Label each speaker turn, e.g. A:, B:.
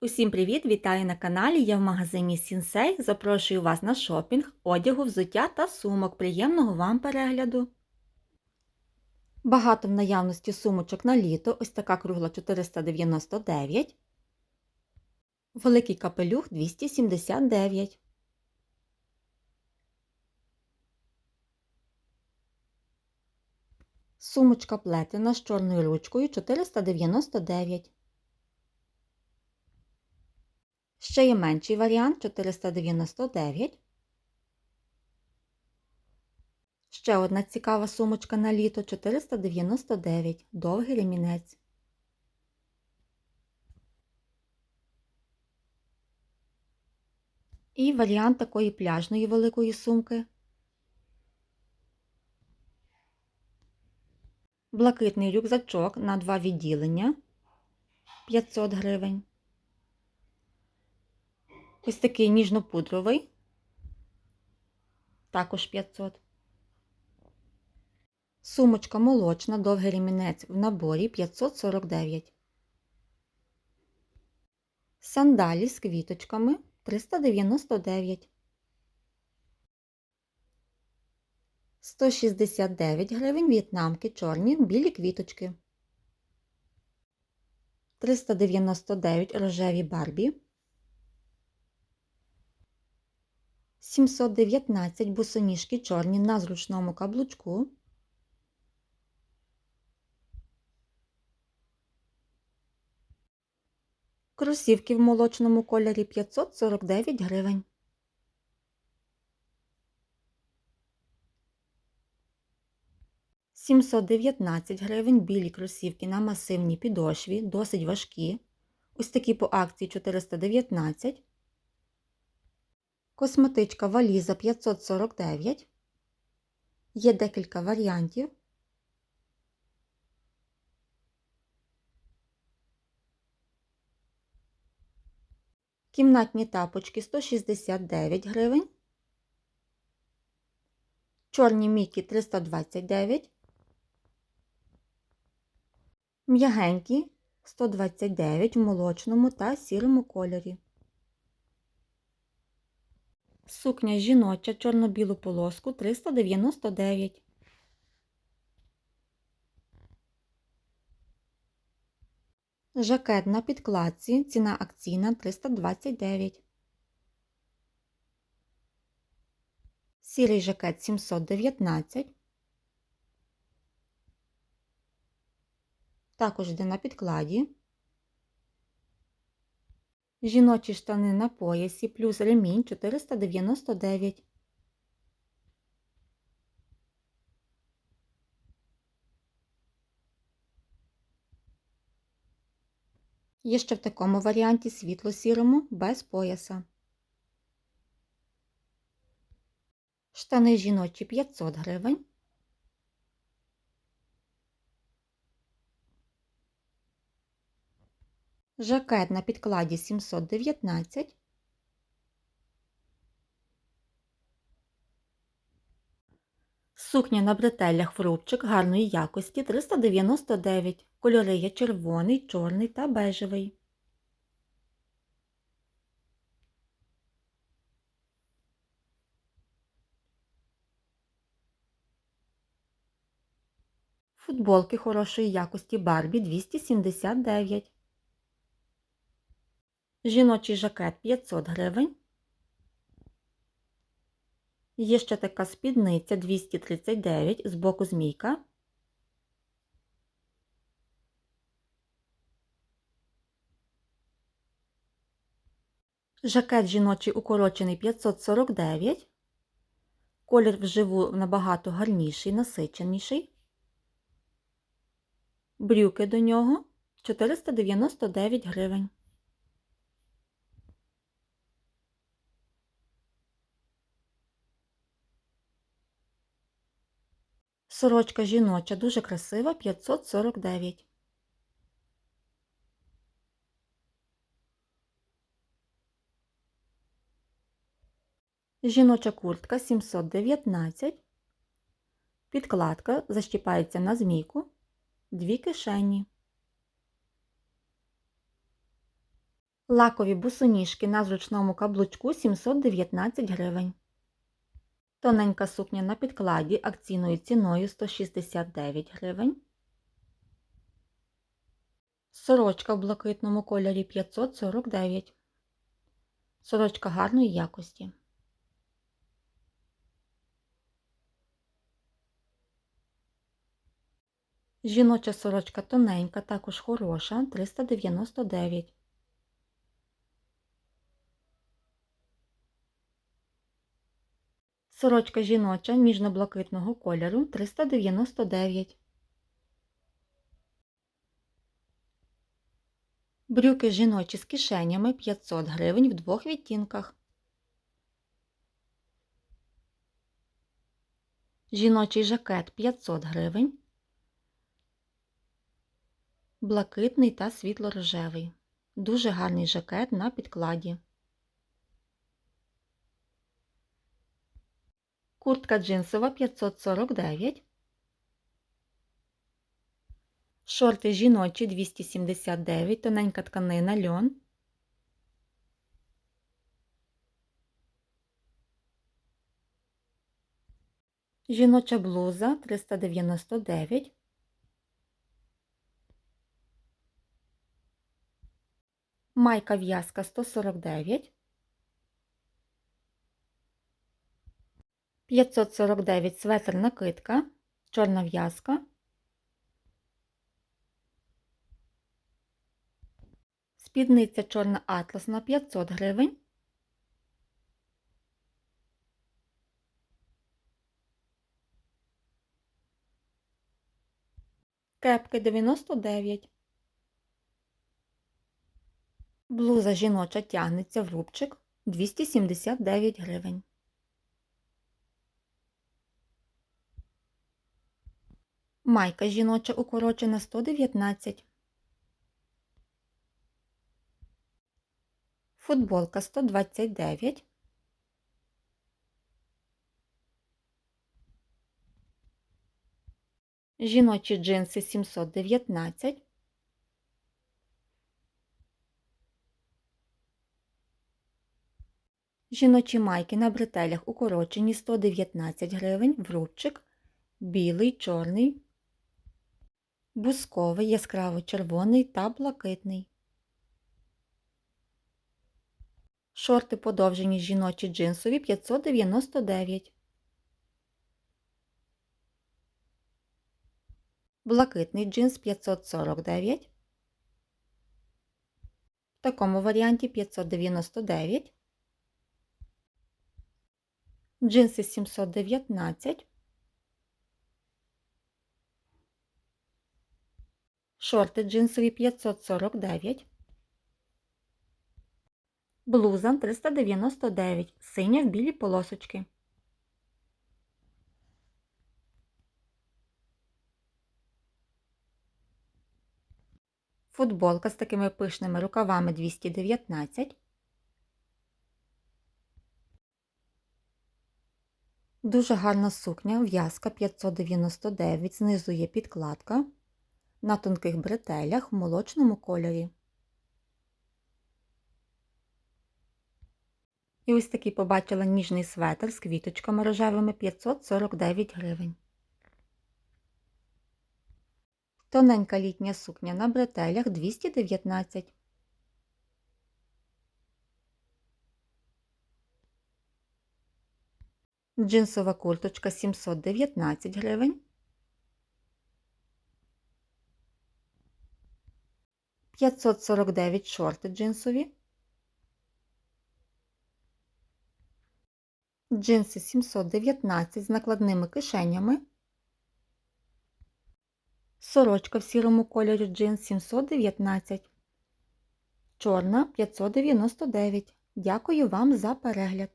A: Усім привіт! Вітаю на каналі. Я в магазині Сінсей. Запрошую вас на шопінг, одягу, взуття та сумок. Приємного вам перегляду! Багато в наявності сумочок на літо. Ось така кругла 499. Великий капелюх 279. Сумочка плетена з чорною ручкою 499. Ще є менший варіант 499. Ще одна цікава сумочка на літо 499. Довгий ремінець. І варіант такої пляжної великої сумки. Блакитний рюкзачок на два відділення 500 гривень. Ось такий ніжно-пудровий, також 500. Сумочка молочна, довгий ремінець в наборі 549. Сандалі з квіточками 399. 169 гривень в'єтнамки чорні білі квіточки. 399 рожеві барбі. 719 босоніжки чорні на зручному каблучку. Кросівки в молочному кольорі 549 гривень. Сімсот дев'ятнадцять гривень білі кросівки на масивній підошві, досить важкі. Ось такі по акції 419 Косметичка валіза 549. Є декілька варіантів. Кімнатні тапочки 169 гривень. Чорні мікі 329. М'ягенькі 129 в молочному та сірому кольорі. Сукня жіноча чорно-білу полоску 399. Жакет на підкладці. Ціна акційна 329. Сірий жакет 719. Також йде на підкладі. Жіночі штани на поясі плюс ремінь 499. Є ще в такому варіанті світло-сірому без пояса. Штани жіночі 500 гривень. Жакет на підкладі 719. Сукня на бретелях в рубчик гарної якості 399. Кольори є червоний, чорний та бежевий. Футболки хорошої якості Барбі 279. Жіночий жакет 500 гривень. Є ще така спідниця 239 з боку змійка. Жакет жіночий укорочений 549. Колір вживу набагато гарніший, насиченіший. Брюки до нього 499 гривень. Сорочка жіноча дуже красива 549. Жіноча куртка 719. Підкладка защіпається на змійку. Дві кишені. Лакові бусоніжки на зручному каблучку 719 гривень. Тоненька сукня на підкладі акційною ціною 169 гривень. Сорочка в блакитному кольорі 549. Сорочка гарної якості. Жіноча сорочка тоненька, також хороша 399. Сорочка жіноча ніжно-блакитного кольору 399. Брюки жіночі з кишенями 500 гривень в двох відтінках. Жіночий жакет 500 гривень. Блакитний та світло-рожевий. Дуже гарний жакет на підкладі. Куртка джинсова 549. Шорти жіночі 279, тоненька тканина льон. Жіноча блуза 399. Майка в'язка 149. 549 светр накидка, чорна в'язка. Спідниця чорна атласна 500 гривень. Кепки 99. Блуза жіноча тягнеться в рубчик 279 гривень. Майка жіноча укорочена 119. Футболка 129. Жіночі джинси 719. Жіночі майки на бретелях укорочені 119 гривень, в рубчик, білий, чорний, бусковий, яскраво червоний та блакитний. Шорти подовжені жіночі джинсові 599. Блакитний джинс 549. В такому варіанті 599. Джинси 719. Шорти джинсові 549. Блуза 399. Синя в білі полосочки. Футболка з такими пишними рукавами 219. Дуже гарна сукня, в'язка 599, знизу є підкладка на тонких бретелях в молочному кольорі. І ось такий побачила ніжний светр з квіточками рожевими 549 гривень. Тоненька літня сукня на бретелях 219. Джинсова курточка 719 гривень. 549 шорти джинсові. Джинси 719 з накладними кишенями. Сорочка в сірому кольорі джинс 719. Чорна 599. Дякую вам за перегляд.